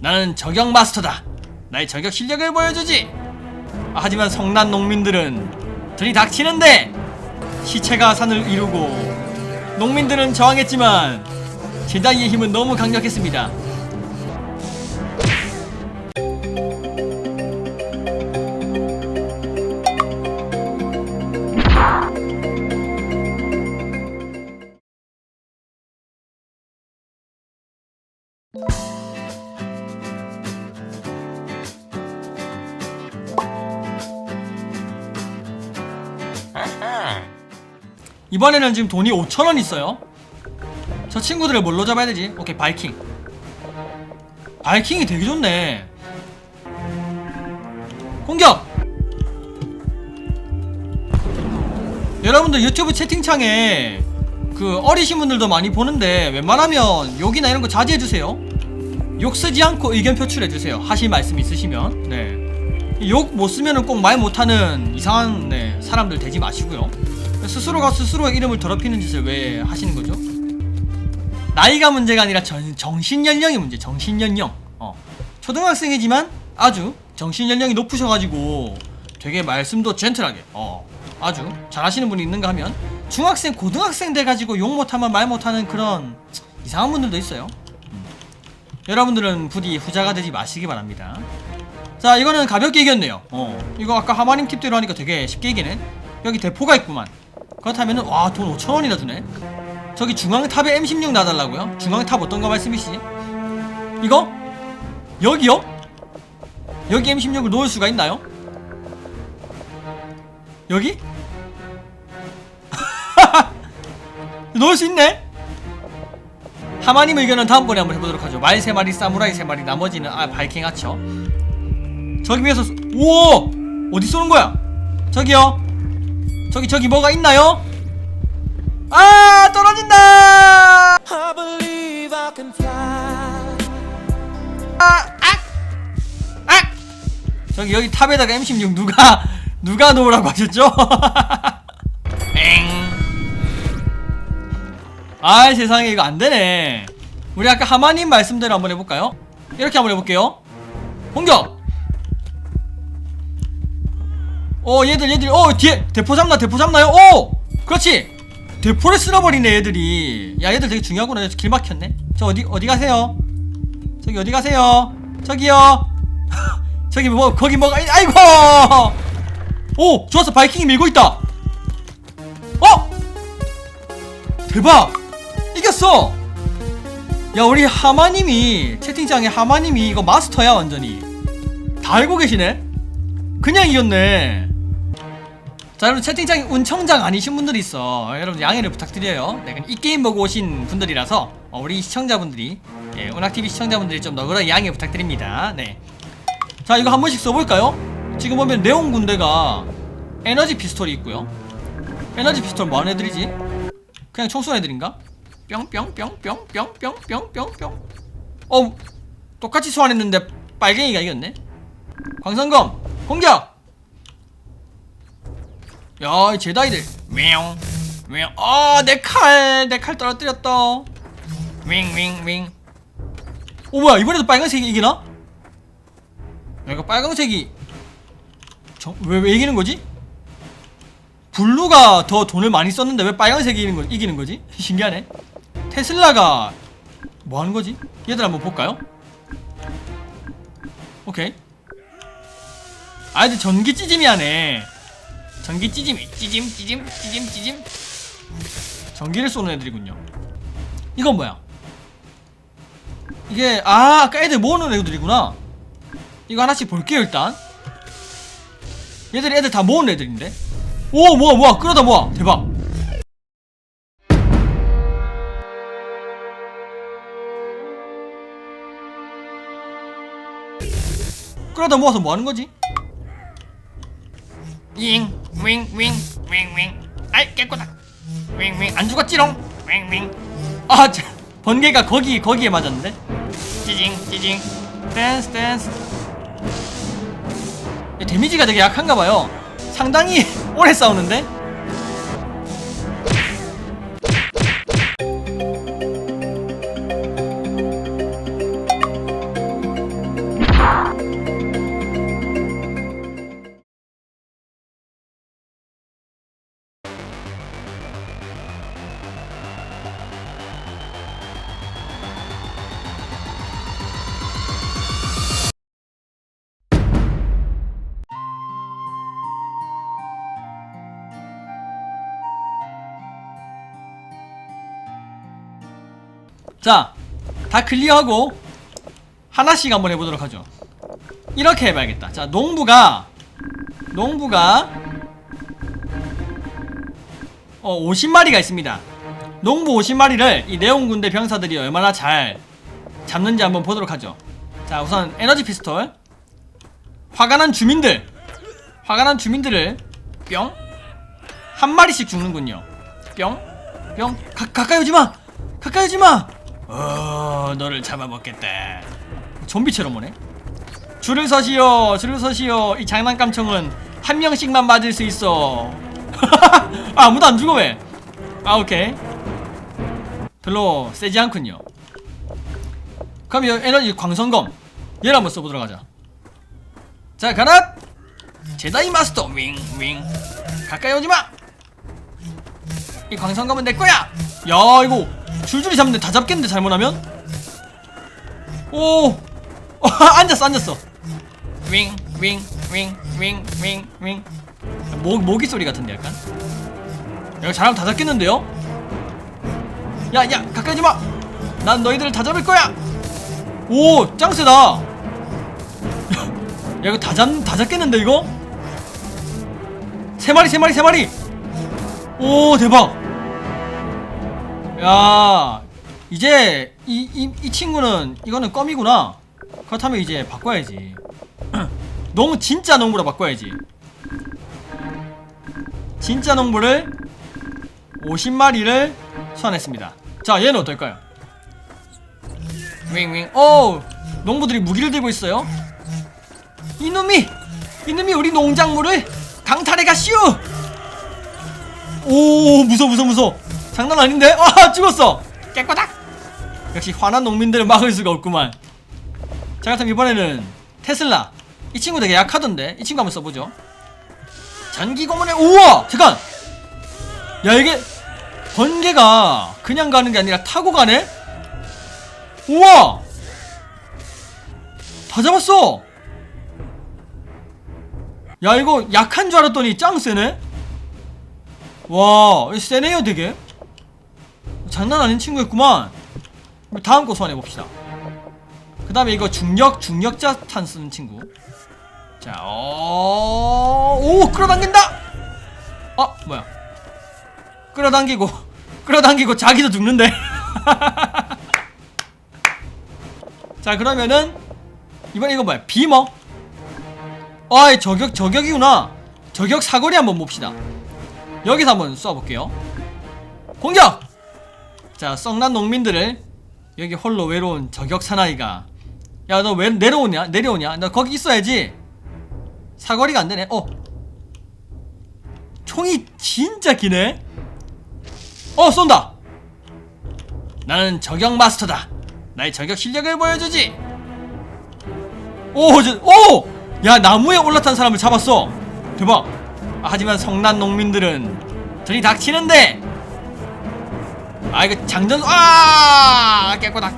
나는 저격 마스터다. 나의 저격 실력을 보여주지. 아, 하지만 성난 농민들은 들이닥치는데 시체가 산을 이루고 농민들은 저항했지만 제다이의 힘은 너무 강력했습니다. 이번에는 지금 돈이 5천원 있어요. 저 친구들을 뭘로 잡아야 되지? 오케이 바이킹. 바이킹이 되게 좋네. 공격! 여러분들 유튜브 채팅창에 그 어리신 분들도 많이 보는데 웬만하면 욕이나 이런 거 자제해주세요. 욕 쓰지 않고 의견 표출해주세요. 하실 말씀 있으시면. 네. 욕 못 쓰면은 꼭 말 못하는 이상한 네, 사람들 되지 마시고요. 스스로가 스스로의 이름을 더럽히는 짓을 왜 하시는 거죠? 나이가 문제가 아니라 전, 정신 연령이 문제. 정신 연령. 어. 초등학생이지만 아주 정신 연령이 높으셔가지고 되게 말씀도 젠틀하게. 어. 아주 잘하시는 분이 있는가 하면 중학생, 고등학생 돼가지고 욕 못하면 말 못하는 그런 이상한 분들도 있어요. 음. 여러분들은 부디 후자가 되지 마시기 바랍니다. 자, 이거는 가볍게 이겼네요. 어. 이거 아까 하마님 팁대로 하니까 되게 쉽게 이기네. 여기 대포가 있구만. 그렇다면은 와 돈 5천원이나 주네 저기 중앙탑에 M16 놔달라고요? 중앙탑 어떤 거 말씀이시지? 이거? 여기요? 여기 M16을 놓을 수가 있나요? 여기? 놓을 수 있네? 하마님 의견은 다음번에 한번 해보도록 하죠 말 3마리 사무라이 3마리 나머지는 아 바이킹 하죠 저기 위에서 쏘- 오! 어디 쏘는 거야? 저기요 저기 저기 뭐가 있나요? 아 떨어진다! Can fly. 아, 악! 악! 저기 여기 탑에다가 M16 누가 누가 놓으라고 하셨죠? 엥. 아 세상에 이거 안 되네. 우리 아까 하마님 말씀대로 한번 해볼까요? 이렇게 한번 해볼게요. 공격. 어 얘들 얘들. 어 뒤에 대포 잡나 대포 잡나요? 오! 그렇지! 대포를 쓸어버리네 얘들이. 야 얘들 되게 중요하구나. 길 막혔네. 저 어디 어디 가세요? 저기 어디 가세요? 저기요. 저기 뭐 거기 뭐가 있- 아이고! 오 좋았어. 바이킹이 밀고 있다. 어! 대박! 이겼어! 야 우리 하마님이 채팅창에 하마님이 이거 마스터야 완전히. 다 알고 계시네? 그냥 이겼네 자 여러분 채팅창에 운청장 아니신 분들이 있어. 여러분 양해를 부탁드려요. 네, 이 게임 보고 오신 분들이라서 어, 우리 시청자분들이 예, 운학TV 시청자분들이 좀 너그러 양해 부탁드립니다. 네 자 이거 한 번씩 써볼까요? 지금 보면 네온 군대가 에너지 피스톨이 있고요. 에너지 피스톨 뭐하는 애들이지? 그냥 총 쏘는 애들인가? 뿅뿅뿅뿅뿅뿅뿅뿅뿅. 어 똑같이 소환했는데 빨갱이가 이겼네? 광선검 공격 야, 이 제다이들. 윙. 윙. 아, 내 칼. 내 칼 떨어뜨렸다. 윙, 윙, 윙. 오, 뭐야. 이번에도 빨간색이 이기나? 야, 이거 빨간색이. 저, 왜, 왜 이기는 거지? 블루가 더 돈을 많이 썼는데 왜 빨간색이 이기는, 거, 이기는 거지? 신기하네. 테슬라가 뭐 하는 거지? 얘들 한번 볼까요? 오케이. 아, 근데 전기 찌짐이 하네. 전기 찌짐이 찌짐 찌짐 찌짐 찌짐. 전기를 쏘는 애들이군요. 이건 뭐야? 이게 아 아까 애들 모으는 애들이구나. 이거 하나씩 볼게요 일단. 얘들이 애들 다 모으는 애들인데? 오 뭐야 뭐야. 끌어다 모아. 대박. 끌어다 모아서 뭐 하는 거지? 잉, 윙, 윙, 윙, 윙. 아이, 깨꼬다. 윙, 윙. 안 죽었지롱. 윙, 윙. 아, 자, 번개가 거기, 거기에 맞았는데? 찌징, 찌징. 댄스, 댄스. 이 데미지가 되게 약한가 봐요. 상당히 오래 싸우는데? 자, 다 클리어하고 하나씩 한번 해보도록 하죠. 이렇게 해봐야겠다. 자, 농부가 농부가 어 50마리가 있습니다. 농부 50마리를 이 네온 군대 병사들이 얼마나 잘 잡는지 한번 보도록 하죠. 자, 우선 에너지 피스톨. 화가 난 주민들. 화가 난 주민들을 뿅. 한 마리씩 죽는군요. 뿅. 뿅. 가, 가까이 오지 마. 가까이 오지 마. 어, 너를 잡아먹겠다. 좀비처럼 오네. 줄을 서시오. 줄을 서시오. 이 장난감 총은 한 명씩만 맞을 수 있어. 아, 아무도 안 죽어 왜? 아, 오케이. 별로 세지 않군요. 그럼 이 에너지 광선검 얘를 한번 써보도록 하자. 자, 가라. 제다이 마스터 윙 윙 가까이 오지 마. 이 광선검은 내 거야. 야, 이거 줄줄이 잡는데 다 잡겠는데 잘못하면? 오, 어, 앉았어, 앉았어. 윙, 윙, 윙, 윙, 윙, 윙. 모, 모기 소리 같은데 약간. 야, 잘하면 다 잡겠는데요? 야, 야, 가까이 오지 마. 난 너희들을 다 잡을 거야. 오, 짱 세다. 야, 이거 다 잡, 다 잡겠는데 이거? 세 마리, 세 마리, 세 마리. 오, 대박. 야, 이제 이, 이, 이 친구는 이거는 껌이구나. 그렇다면 이제 바꿔야지. 너무 진짜 농부로 바꿔야지. 진짜 농부를 50마리를 소환했습니다. 자, 얘는 어떨까요? 윙윙. 오, 농부들이 무기를 들고 있어요. 이놈이, 이놈이 우리 농작물을 강탈해 가시오. 오, 무서, 무서, 무서. 장난 아닌데? 아, 죽었어. 깨꼬닥. 역시 화난 농민들을 막을 수가 없구만. 자, 그렇다면 이번에는 테슬라. 이 친구 되게 약하던데. 이 친구 한번 써보죠. 전기 고문에 우와, 잠깐. 야, 이게 번개가 그냥 가는 게 아니라 타고 가네? 우와! 다 잡았어! 야, 이거 약한 줄 알았더니 짱 세네? 와, 이거 세네요, 되게? 장난 아닌 친구였구만. 다음 거 소환해봅시다. 그 다음에 이거 중력, 중력자 탄 쓰는 친구. 자, 어, 오, 끌어당긴다! 아, 뭐야. 끌어당기고, 끌어당기고 자기도 죽는데. 자, 그러면은, 이번 이거 뭐야? 비머? 아이, 저격, 저격이구나. 저격 사거리 한번 봅시다. 여기서 한번 쏴볼게요. 공격! 자, 썩난 농민들을 여기 홀로 외로운 저격 사나이가 야, 너 왜 내려오냐? 내려오냐? 너 거기 있어야지. 사거리가 안 되네. 어. 총이 진짜 기네. 어, 쏜다. 나는 저격 마스터다. 나의 저격 실력을 보여주지. 오, 저, 오! 야, 나무에 올라탄 사람을 잡았어. 대박. 아, 하지만 성난 농민들은 들이닥치는데. 아, 이거 장전, 아! 깨꼬닥.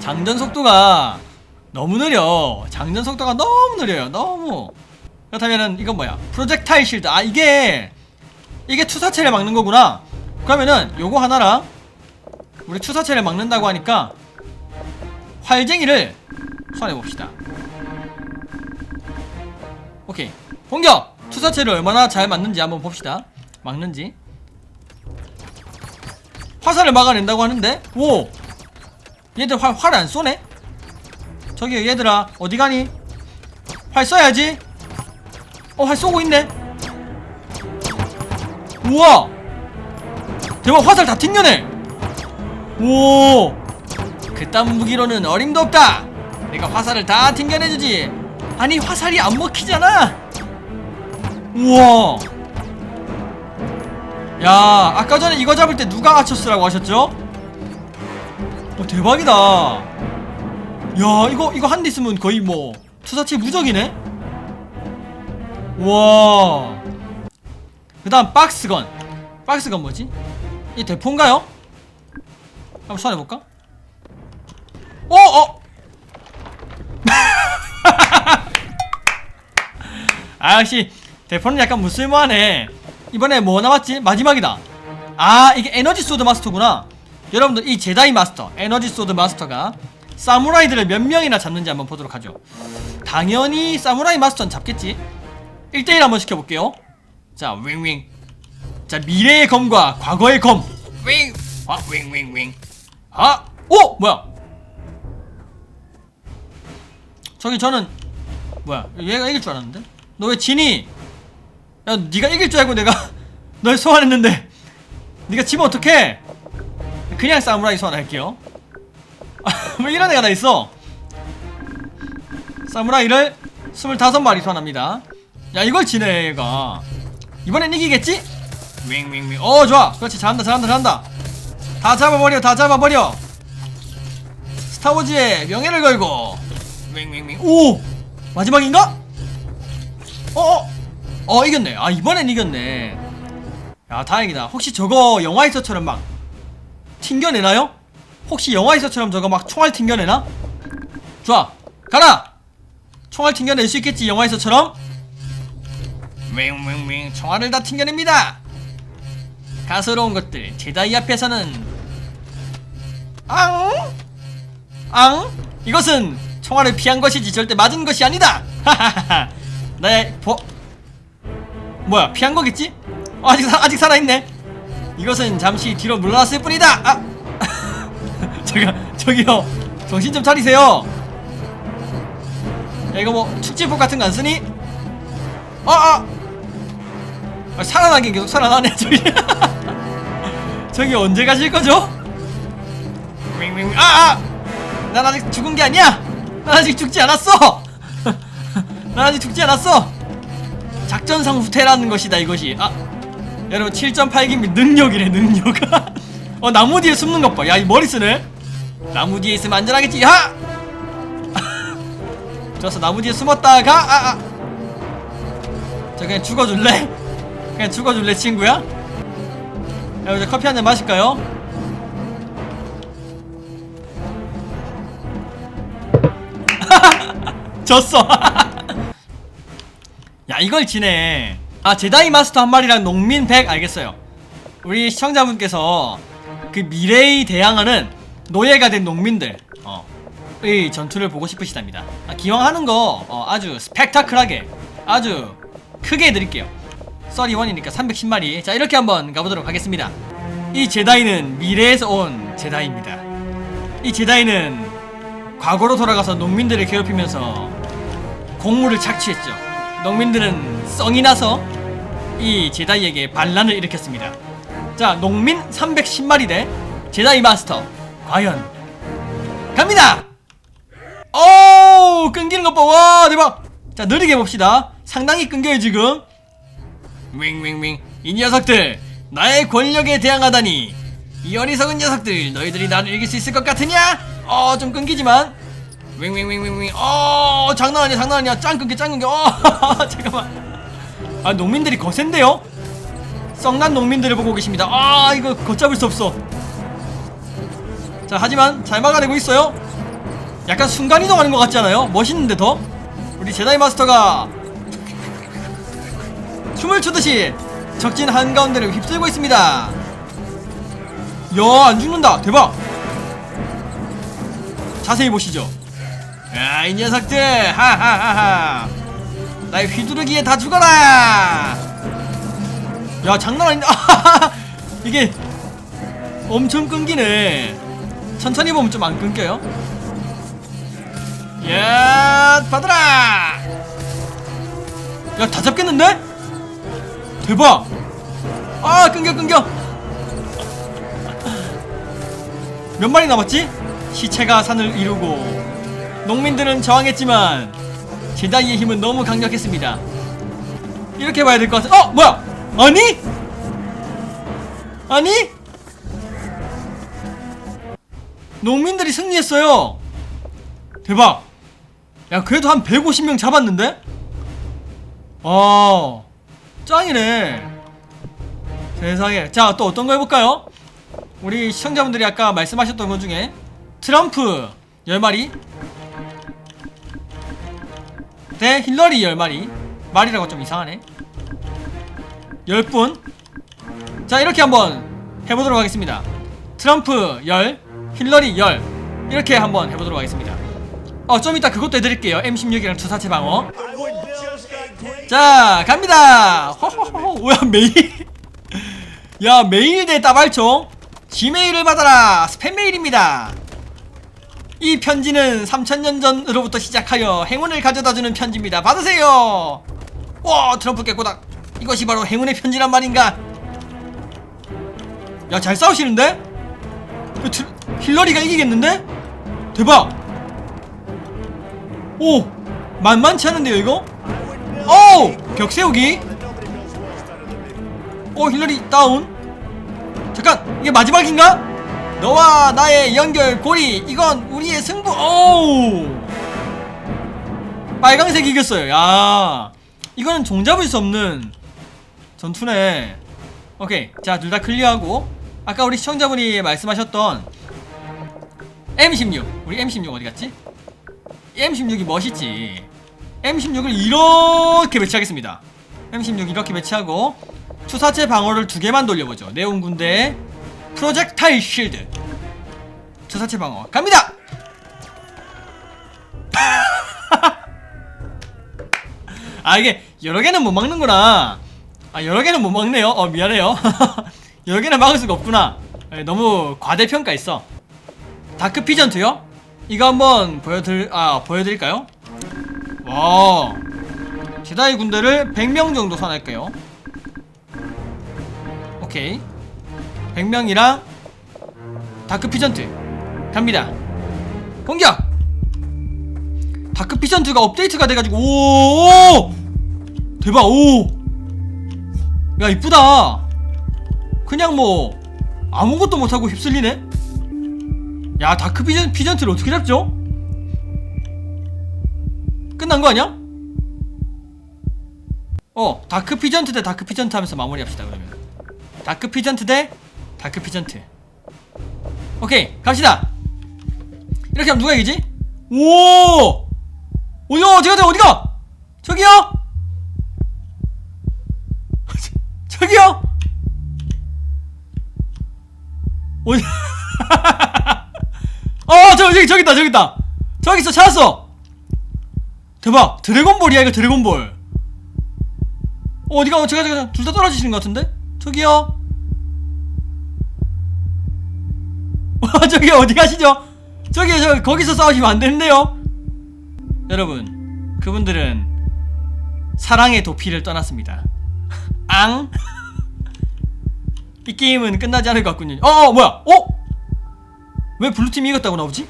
장전 속도가 너무 느려. 장전 속도가 너무 느려요. 너무. 그렇다면은 이건 뭐야? 프로젝타일 실드. 아 이게 이게 투사체를 막는 거구나. 그러면은 요거 하나랑 우리 투사체를 막는다고 하니까 활쟁이를 소환해 봅시다. 오케이. 공격. 투사체를 얼마나 잘 맞는지 한번 봅시다. 막는지. 화살을 막아낸다고 하는데? 오! 얘들 활, 활 안 쏘네? 저기 얘들아 어디 가니? 활 쏴야지. 어 활 쏘고 있네. 우와! 대박 화살 다 튕겨내! 오! 그딴 무기로는 어림도 없다. 내가 화살을 다 튕겨내주지. 아니 화살이 안 먹히잖아. 우와 야 아까 전에 이거 잡을 때 누가 아처스라고 하셨죠? 어 대박이다 야 이거 이거 한 대 있으면 거의 뭐 투사체 무적이네 와 그 다음 박스건 박스건 뭐지? 이 대포인가요? 한번 쏴내볼까? 어! 어! 아 역시 대포는 약간 무쓸모하네 이번에 뭐 남았지? 마지막이다. 아 이게 에너지 소드 마스터구나. 여러분들 이 제다이 마스터 에너지 소드 마스터가 사무라이들을 몇 명이나 잡는지 한번 보도록 하죠. 당연히 사무라이 마스터는 잡겠지. 1대1 한번 시켜볼게요. 자 윙윙. 자 미래의 검과 과거의 검. 윙! 아 윙윙윙. 아! 오! 뭐야? 저기 저는 뭐야? 얘가 이길 줄 알았는데? 너왜 지니 야 네가 이길 줄 알고 내가 널 소환했는데 네가 지면 어떡해? 그냥 사무라이 소환할게요. 뭐 이런 애가 다 있어? 사무라이를 25마리 소환합니다. 야 이걸 지네 얘가. 이번엔 이기겠지? 윙윙윙. 어 좋아. 그렇지. 잘한다 잘한다 잘한다. 다 잡아버려 다 잡아버려. 스타워즈의 명예를 걸고. 윙윙윙. 오! 마지막인가? 어어 어 이겼네. 아 이번엔 이겼네. 야 다행이다. 혹시 저거 영화에서처럼 막 튕겨내나요? 혹시 영화에서처럼 저거 막 총알 튕겨내나? 좋아. 가라! 총알 튕겨낼 수 있겠지 영화에서처럼? 윙윙윙. 총알을 다 튕겨냅니다. 가스로운 것들. 제다이 앞에서는 앙! 앙? 이것은 총알을 피한 것이지 절대 맞은 것이 아니다. 하하하하. 나의 보... 뭐야 피한 거겠지? 어, 아직 사, 아직 살아있네 이것은 잠시 뒤로 물러났을 뿐이다 아! 잠깐 저기요 정신 좀 차리세요 야 이거 뭐 축제복 같은 거 안 쓰니? 어, 아! 아 살아나긴 계속 살아나네 저기 저기 언제 가실 거죠? 윙윙 아! 아! 난 아직 죽은 게 아니야 난 아직 죽지 않았어 난 아직 죽지 않았어 작전상 후퇴라는 것이다 이것이 아 여러분 7.8기면 능력이래 능력 어 나무 뒤에 숨는 것 봐야 이 머리 쓰네 나무 뒤에 있으면 안전하겠지 하 좋았어 나무 뒤에 숨었다가 아, 아. 자 그냥 죽어줄래? 그냥 죽어줄래 친구야? 야 이제 커피 한 잔 마실까요? 졌어 야 이걸 지네. 아 제다이 마스터 한 마리랑 농민 100 알겠어요. 우리 시청자분께서 그 미래에 대항하는 노예가 된 농민들 어, 의 전투를 보고 싶으시답니다. 아, 기왕 하는 거 어, 아주 스펙타클하게 아주 크게 해드릴게요. 썰이1이니까 310마리. 자 이렇게 한번 가보도록 하겠습니다. 이 제다이는 미래에서 온 제다이입니다. 이 제다이는 과거로 돌아가서 농민들을 괴롭히면서 공물을 착취했죠. 농민들은 썽이 나서 이 제다이에게 반란을 일으켰습니다. 자, 농민 310마리 대 제다이 마스터. 과연 갑니다. 오, 끊기는 것 봐. 와, 대박. 자, 느리게 봅시다. 상당히 끊겨요, 지금. 윙윙윙. 이 녀석들 나의 권력에 대항하다니. 이 어리석은 녀석들 너희들이 나를 이길 수 있을 것 같으냐? 어, 좀 끊기지만 윙윙윙윙윙. 어 장난 아니야 장난 아니야. 짱 끊겨 짱 끊겨 어 잠깐만. 아 농민들이 거센데요? 썩난 농민들을 보고 계십니다. 아 이거 걷잡을 수 없어. 자 하지만 잘 막아내고 있어요. 약간 순간이동하는 것 같지 않아요? 멋있는데 더? 우리 제다이 마스터가 춤을 추듯이 적진 한가운데를 휩쓸고 있습니다. 야 안 죽는다. 대박. 자세히 보시죠 야, 이 녀석들! 하하하하! 나의 휘두르기에 다 죽어라! 야, 장난 아닌데? 이게 엄청 끊기네. 천천히 보면 좀 안 끊겨요? 야, 받아라! 야, 다 잡겠는데? 대박! 아, 끊겨, 끊겨! 몇 마리 남았지? 시체가 산을 이루고 농민들은 저항했지만 제다이의 힘은 너무 강력했습니다. 이렇게 봐야 될 것 같아. 어 뭐야? 아니? 아니? 농민들이 승리했어요. 대박. 야 그래도 한 150명 잡았는데? 아 짱이네. 세상에. 자 또 어떤 거 해볼까요? 우리 시청자분들이 아까 말씀하셨던 것 중에 트럼프 10마리 대 힐러리 10마리. 말이라고 좀 이상하네. 10분. 자 이렇게 한번 해보도록 하겠습니다. 트럼프 열 힐러리 열. 이렇게 한번 해보도록 하겠습니다. 어좀 이따 그것도 해드릴게요. M16이랑 투사체 방어. 자 갑니다. 호호호호. 뭐야 메일? 야 메일 대 따발총. 지메일을 받아라. 스팸 메일입니다 이 편지는 3000년 전으로부터 시작하여 행운을 가져다주는 편지입니다 받으세요 와 트럼프 깨꼬닥 이것이 바로 행운의 편지란 말인가 야 잘 싸우시는데? 그 트- 힐러리가 이기겠는데? 대박 오 만만치 않은데요 이거? 오! 벽 세우기 오 힐러리 다운 잠깐 이게 마지막인가? 너와 나의 연결 고리 이건 우리의 승부. 오 빨강색 이겼어요. 야 이거는 종잡을 수 없는 전투네. 오케이 자 둘 다 클리어하고 아까 우리 시청자분이 말씀하셨던 M16 우리 M16 어디 갔지? M16이 멋있지. M16을 이렇게 배치하겠습니다. M16 이렇게 배치하고 투사체 방어를 두 개만 돌려보죠. 네온 군대 프로젝타일 쉴드. 투사체 방어. 갑니다! 아 이게 여러 개는 못 막는구나. 아 여러 개는 못 막네요. 어 미안해요. 여러 개는 막을 수가 없구나. 예, 너무 과대평가했어. 다크 피전트요? 이거 한번 보여드릴 아 보여드릴까요? 와 제다이 군대를 100명 정도 선할게요. 오케이 100명이랑 다크 피전트 갑니다. 공격! 다크 피전트가 업데이트가 돼가지고 오! 대박! 오야 이쁘다. 그냥 뭐 아무것도 못하고 휩쓸리네? 야 다크 피전, 피전트를 어떻게 잡죠? 끝난 거 아니야? 어 다크 피전트 대 다크 피전트 하면서 마무리합시다 그러면. 다크 피전트 대 다크 피전트. 오케이 갑시다. 이렇게 하면 누가 이기지? 오! 어디가? 어디가? 어디가? 저기요? 저기요? 어디? 어 저기 저기 있다 저기 있다. 저기 있어 찾았어. 대박. 드래곤볼이야 이거 드래곤볼. 어, 어디가? 제가 제가? 둘 다 떨어지시는 것 같은데? 저기요 저기 어디 가시죠 저기 저 거기서 싸우시면 안 되는데요 여러분 그분들은 사랑의 도피를 떠났습니다 앙 이 게임은 끝나지 않을 것 같군요. 어, 어 뭐야? 어? 왜 블루팀이 이겼다고 나오지?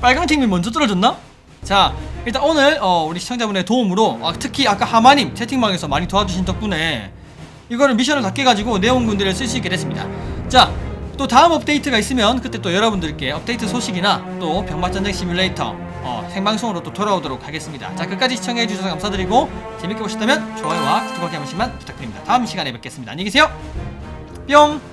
빨강팀이 먼저 떨어졌나? 자, 일단 오늘 어, 우리 시청자분의 도움으로 아, 특히 아까 하마님 채팅방에서 많이 도와주신 덕분에 이거를 미션을 다 깨가지고 네온 군대를 쓸 수 있게 됐습니다. 자, 또 다음 업데이트가 있으면 그때 또 여러분들께 업데이트 소식이나 또 병맛전쟁 시뮬레이터 어, 생방송으로 또 돌아오도록 하겠습니다. 자, 끝까지 시청해 주셔서 감사드리고 재밌게 보셨다면 좋아요와 구독하기 한 번씩만 부탁드립니다. 다음 시간에 뵙겠습니다. 안녕히 계세요. 뿅!